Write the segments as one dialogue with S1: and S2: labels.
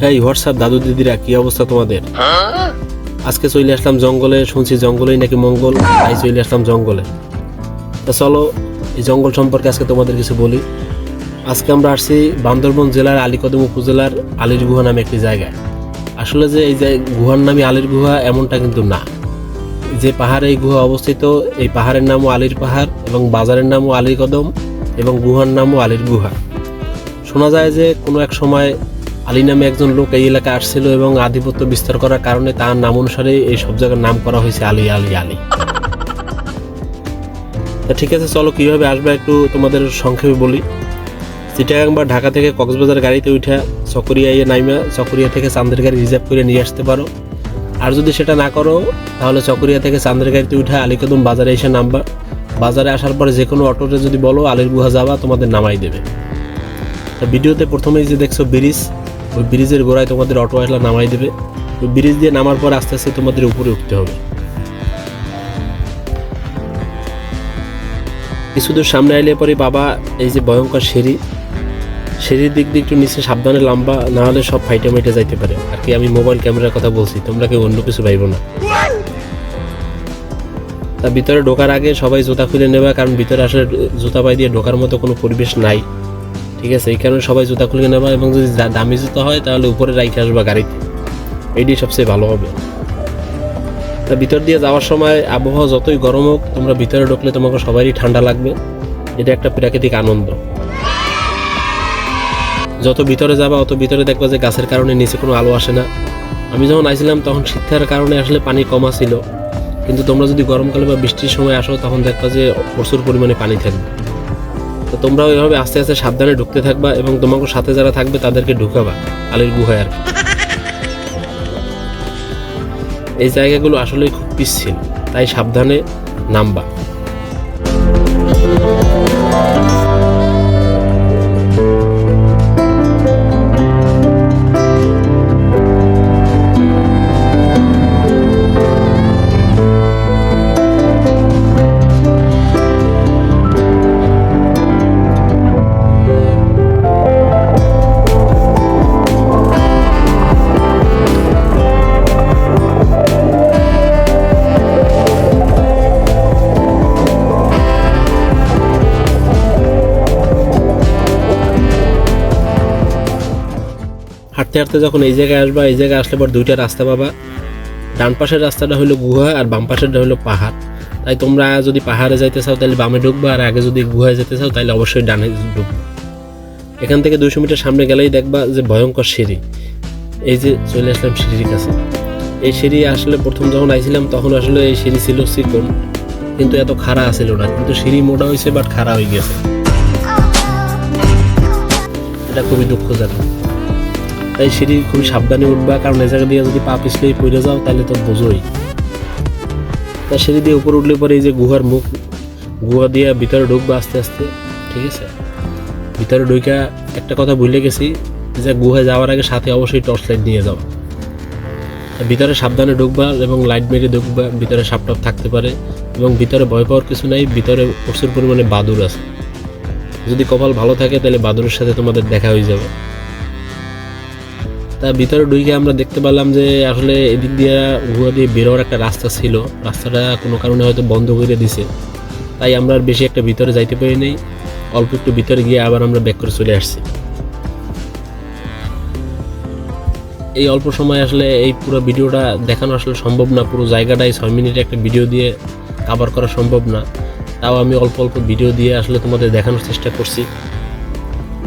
S1: হ্যাঁ হোয়াটসঅ্যাপ দাদু দিদিরা, কি অবস্থা তোমাদের? আজকে চলে আসলাম জঙ্গলে, শুনছি জঙ্গলেই নাকি মঙ্গল, তাই চলে আসলাম জঙ্গলে। তা চলো, এই জঙ্গল সম্পর্কে আজকে তোমাদের কিছু বলি। আজকে আমরা আসছি বান্দরবন জেলার আলীকদম উপজেলার আলীর গুহা নামে একটি জায়গায়। আসলে যে এই যে গুহার নামে আলীর গুহা, এমনটা কিন্তু না। যে পাহাড়ে এই গুহা অবস্থিত, এই পাহাড়ের নামও আলীর পাহাড় এবং বাজারের নামও আলীর কদম এবং গুহার নামও আলীর গুহা। শোনা যায় যে কোনো এক সময় আলী নামে একজন লোক এই এলাকায় আসছিল এবং আধিপত্য বিস্তার করার কারণে তার নাম অনুসারে এই সব জায়গার নাম করা হয়েছে আলী আলী আলী। তা ঠিক আছে, চলো কীভাবে আসবে একটু তোমাদের সংক্ষেপে বলি। চিটাগাং বা ঢাকা থেকে কক্সবাজার গাড়িতে উঠা চকরিয়া ইয়ে নাইমা, চকরিয়া থেকে চান্দের গাড়ি রিজার্ভ করে নিয়ে আসতে পারো। আর যদি সেটা না করো, তাহলে চকরিয়া থেকে চান্দের গাড়িতে উঠে আলীকদম বাজারে এসে নামবা। বাজারে আসার পরে যে কোনো অটোতে যদি বলো, আলীর গুহা যাবা, তোমাদের নামাই দেবে। ভিডিওতে প্রথমেই যে দেখছ ব্রিজ ওই ব্রিজের গোড়ায় তোমাদের অটো আসলে নামাই দেবে। ওই ব্রিজ দিয়ে নামার পর আস্তে আস্তে তোমাদের উপরে উঠতে হবে। কিছু দূর সামনে আইলে পরে বাবা, এই যে ভয়ঙ্কর সিঁড়ি, সিঁড়ির দিক দিয়ে একটু নিচে সাবধানে লম্বা, না হলে সব ফাইটে মাইটে যাইতে পারে। আর কি, আমি মোবাইল ক্যামেরার কথা বলছি, তোমরা কেউ অন্য কিছু ভাইবো না। তা ভিতরে ঢোকার আগে সবাই জুতা খুলে নেবা, কারণ ভিতরে আসলে জুতা পাই দিয়ে ঢোকার মতো কোনো পরিবেশ নাই। ঠিক আছে, এই কারণে সবাই জুতা খুলে নেবা এবং যদি দামি জুতা হয় তাহলে উপরে রাইখে আসবা গাড়িতে। এইটি সবচেয়ে ভালো হবে। তা ভিতর দিয়ে যাওয়ার সময় আবহাওয়া যতই গরম হোক, তোমরা ভিতরে ঢুকলে তোমাকে সবারই ঠান্ডা লাগবে। এটা একটা প্রাকৃতিক আনন্দ। যত ভিতরে যাবা, অত ভিতরে দেখবা যে গাছের কারণে নিচে কোনো আলো আসে না। আমি যখন আইছিলাম তখন শীতের কারণে আসলে পানি কমা ছিল কিন্তু তোমরা যদি গরমকালে বা বৃষ্টির সময় আসো, তখন দেখবা যে প্রচুর পরিমাণে পানি থাকবে। তো তোমরাও এভাবে আস্তে আস্তে সাবধানে ঢুকতে থাকবা এবং তোমাকে সাথে যারা থাকবে তাদেরকে ঢুকাবা, আলির গুহায় আর এই জায়গাগুলো আসলেই খুব পিচ্ছিল তাই সাবধানে নামবা। হাঁটতে হাঁটতে যখন এই জায়গায় আসবা, এই জায়গায় আসলে পর দুইটা রাস্তা পাবা। ডান পাশের রাস্তাটা হলো গুহা আর বাম পাশেরটা হলো পাহাড়। তাই তোমরা যদি পাহাড়ে যাইতে চাও, তাহলে বামে ঢুকবা আর আগে যদি গুহায় যেতে চাও, তাহলে অবশ্যই ডানে ঢুকবা। এখান থেকে দুশো মিটার সামনে গেলেই দেখবা যে ভয়ঙ্কর সিঁড়ি। এই যে চলে আসলাম সিঁড়ির কাছে। এই সিঁড়ি আসলে প্রথম যখন আইছিলাম, তখন আসলে এই সিঁড়ি ছিল চিকন, কিন্তু এত খাড়া আছিল না। কিন্তু সিঁড়ি মোটা হয়েছে বাট খাড়া হয়ে গেছে। এটা খুবই দুঃখজনক। তাই সিঁড়ি খুবই সাবধানে উঠবা, কারণ এই জায়গা দিয়ে যদি পা পিছলেই পড়ে যাও, তাহলে তো বোঝোই। তা সিঁড়ি দিয়ে উপরে উঠলে পরে এই যে গুহার মুখ, গুহা দিয়ে ভিতরে ঢুকবা আস্তে আস্তে, ঠিক আছে? ভিতরে ঢুকা একটা কথা ভুলে গেছি, যে গুহায় যাওয়ার আগে সাথে অবশ্যই টর্চ লাইট নিয়ে যাও। ভিতরে সাবধানে ঢুকবা এবং লাইট মেরে ঢুকবা, ভিতরে সাপটাপ থাকতে পারে, এবং ভিতরে ভয় পাওয়ার কিছু নাই, ভিতরে প্রচুর পরিমাণে বাদুর আছে। যদি কপাল ভালো থাকে, তাহলে বাদুরের সাথে তোমাদের দেখা হয়ে যাবে। তা ভিতরে ঢুকে আমরা দেখতে পেলাম যে আসলে এদিক দিয়ে গুহা দিয়ে বেরোয়ার একটা রাস্তা ছিল। রাস্তাটা কোনো কারণে হয়তো বন্ধ করে দিছে। তাই আমরা আর বেশি একটা ভিতরে যাইতে পারি নাই। অল্প একটু ভিতরে গিয়ে আবার আমরা ব্যাক করে চলে আসছি। এই অল্প সময় আসলে এই পুরো ভিডিওটা দেখানো আসলে সম্ভব না। পুরো জায়গাটাই ছয় মিনিটে একটা ভিডিও দিয়ে কাভার করা সম্ভব না। তাও আমি অল্প অল্প ভিডিও দিয়ে আসলে তোমাদের দেখানোর চেষ্টা করছি।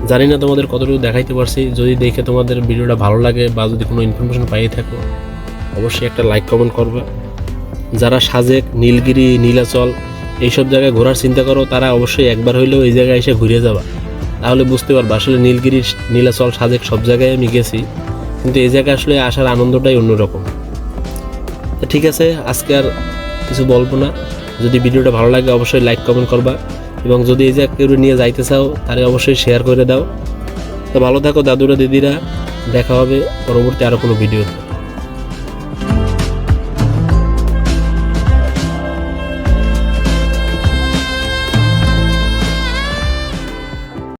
S1: জানি না তোমাদের কতটুকু দেখাইতে পারছি, যদি দেখে তোমাদের ভিডিওটা ভালো লাগে বা যদি কোনো ইনফরমেশন পাইয়ে থাকো, অবশ্যই একটা লাইক কমেন্ট করবে। যারা সাজেক, নীলগিরি, নীলাচল এইসব জায়গায় ঘোরার চিন্তা করো, তারা অবশ্যই একবার হইলেও এই জায়গায় এসে ঘুরে যাবা। তাহলে বুঝতে পারবা, আসলে নীলগিরি, নীলাচল, সাজেক সব জায়গায় আমি গেছি, কিন্তু এই জায়গায় আসলে আসার আনন্দটাই অন্যরকম। ঠিক আছে, আজকে আর কিছু বলব না। যদি ভিডিওটা ভালো লাগে, অবশ্যই লাইক কমেন্ট করবা। এবং যদি এই যে কেউ নিয়ে যাইতে চাও তাহলে অবশ্যই শেয়ার করে দাও। তো ভালো থাকো দাদুরা, দিদিরা। দেখা হবে পরবর্তী আরও কোনো ভিডিওতে